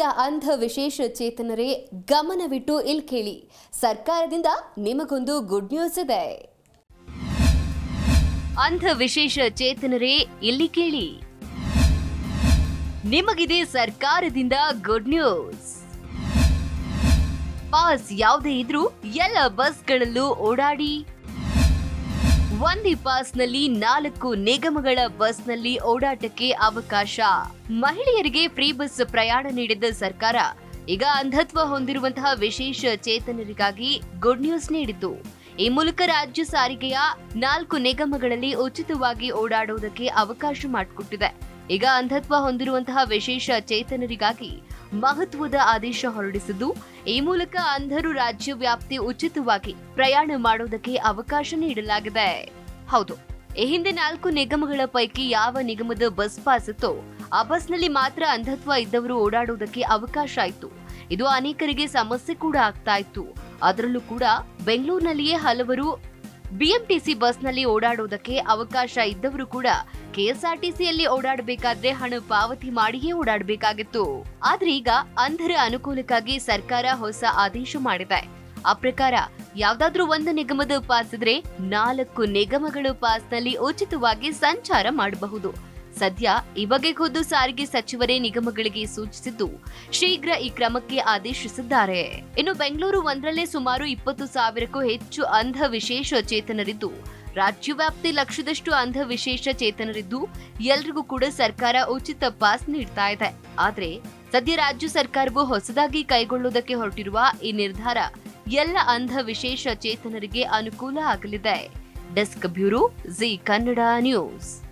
ಅಂಧ ವಿಶೇಷ ಚೇತನರೇ, ಗಮನವಿಟ್ಟು ಇಲ್ಲಿ ಕೇಳಿ. ಸರ್ಕಾರದಿಂದ ನಿಮಗೊಂದು ಗುಡ್ ನ್ಯೂಸ್ ಇದೆ. ಅಂಧ ವಿಶೇಷ ಚೇತನರೇ, ಇಲ್ಲಿ ಕೇಳಿ. ನಿಮಗಿದೆ ಸರ್ಕಾರದಿಂದ ಗುಡ್ ನ್ಯೂಸ್ ಪಾಸ್ ಯಾವುದೇ ಇದ್ರೂ ಎಲ್ಲ ಬಸ್ಗಳಲ್ಲೂ ಓಡಾಡಿ. ಒಂದೇ ಪಾಸ್ನಲ್ಲಿ ನಾಲ್ಕು ನಿಗಮಗಳ ಬಸ್ನಲ್ಲಿ ಓಡಾಟಕ್ಕೆ ಅವಕಾಶ. ಮಹಿಳೆಯರಿಗೆ ಫ್ರೀ ಬಸ್ ಪ್ರಯಾಣ ನೀಡಿದ್ದ ಸರ್ಕಾರ ಈಗ ಅಂಧತ್ವ ಹೊಂದಿರುವಂತಹ ವಿಶೇಷ ಚೇತನರಿಗಾಗಿ ಗುಡ್ ನ್ಯೂಸ್ ನೀಡಿತು. ಈ ಮೂಲಕ ರಾಜ್ಯ ಸಾರಿಗೆಯ ನಾಲ್ಕು ನಿಗಮಗಳಲ್ಲಿ ಉಚಿತವಾಗಿ ಓಡಾಡುವುದಕ್ಕೆ ಅವಕಾಶ ಮಾಡಿಕೊಟ್ಟಿದೆ. ಈಗ ಅಂಧತ್ವ ಹೊಂದಿರುವಂತಹ ವಿಶೇಷ ಚೇತನರಿಗಾಗಿ ಮಹತ್ವದ ಆದೇಶ ಹೊರಡಿಸಿದ್ದು, ಈ ಮೂಲಕ ಅಂಧರು ರಾಜ್ಯ ವ್ಯಾಪ್ತಿ ಉಚಿತವಾಗಿ ಪ್ರಯಾಣ ಮಾಡುವುದಕ್ಕೆ ಅವಕಾಶ ನೀಡಲಾಗಿದೆ. ಹೌದು, ಈ ಹಿಂದೆ ನಾಲ್ಕು ನಿಗಮಗಳ ಪೈಕಿ ಯಾವ ನಿಗಮದ ಬಸ್ ಪಾಸ್ ಇತ್ತೋ ಆ ಬಸ್ನಲ್ಲಿ ಮಾತ್ರ ಅಂಧತ್ವ ಇದ್ದವರು ಓಡಾಡುವುದಕ್ಕೆ ಅವಕಾಶ ಇತ್ತು. ಇದು ಅನೇಕರಿಗೆ ಸಮಸ್ಯೆ ಕೂಡ ಆಗ್ತಾ ಇತ್ತು. ಅದರಲ್ಲೂ ಕೂಡ ಬೆಂಗಳೂರಿನಲ್ಲಿಯೇ ಹಲವರು ಬಿಎಂಟಿಸಿ ಬಸ್ನಲ್ಲಿ ಓಡಾಡುವುದಕ್ಕೆ ಅವಕಾಶ ಇದ್ದವರು ಕೂಡ ಕೆಎಸ್ಆರ್ಟಿಸಿಯಲ್ಲಿ ಓಡಾಡಬೇಕಾದ್ರೆ ಹಣ ಪಾವತಿ ಮಾಡಿಯೇ ಓಡಾಡಬೇಕಾಗಿತ್ತು. ಆದ್ರೆ ಈಗ ಅಂಧರ ಅನುಕೂಲಕ್ಕಾಗಿ ಸರ್ಕಾರ ಹೊಸ ಆದೇಶ ಮಾಡಿದೆ. ಆ ಪ್ರಕಾರ ಯಾವ್ದಾದ್ರೂ ಒಂದು ನಿಗಮದ ಪಾಸ್ ಇದ್ರೆ ನಾಲ್ಕು ನಿಗಮಗಳು ಪಾಸ್ನಲ್ಲಿ ಉಚಿತವಾಗಿ ಸಂಚಾರ ಮಾಡಬಹುದು. ಸದ್ಯ ಈ ಬಗ್ಗೆ ಖುದ್ದು ಸಾರಿಗೆ ಸಚಿವರೇ ನಿಗಮಗಳಿಗೆ ಸೂಚಿಸಿದ್ದು, ಶೀಘ್ರ ಈ ಕ್ರಮಕ್ಕೆ ಆದೇಶಿಸಿದ್ದಾರೆ. ಇನ್ನು ಬೆಂಗಳೂರು ಒಂದರಲ್ಲೇ ಸುಮಾರು ಇಪ್ಪತ್ತು ಸಾವಿರಕ್ಕೂ ಹೆಚ್ಚು ಅಂಧ ವಿಶೇಷ ಚೇತನರಿದ್ದು ರಾಜ್ಯವ್ಯಾಪ್ತಿ ಲಕ್ಷದಷ್ಟು ಅಂಧ ವಿಶೇಷ ಚೇತನರಿದ್ದು, ಎಲ್ರಿಗೂ ಕೂಡ ಸರ್ಕಾರ ಉಚಿತ ಪಾಸ್ ನೀಡ್ತಾ ಇದೆ. ಆದರೆ, ಸದ್ಯ ರಾಜ್ಯ ಸರ್ಕಾರವು ಹೊಸದಾಗಿ ಕೈಗೊಳ್ಳುವುದಕ್ಕೆ ಹೊರಟಿರುವ ಈ ನಿರ್ಧಾರ ಎಲ್ಲ ಅಂಧ ವಿಶೇಷ ಚೇತನರಿಗೆ ಅನುಕೂಲ ಆಗಲಿದೆ. Desk bureau, Zee Kannada news.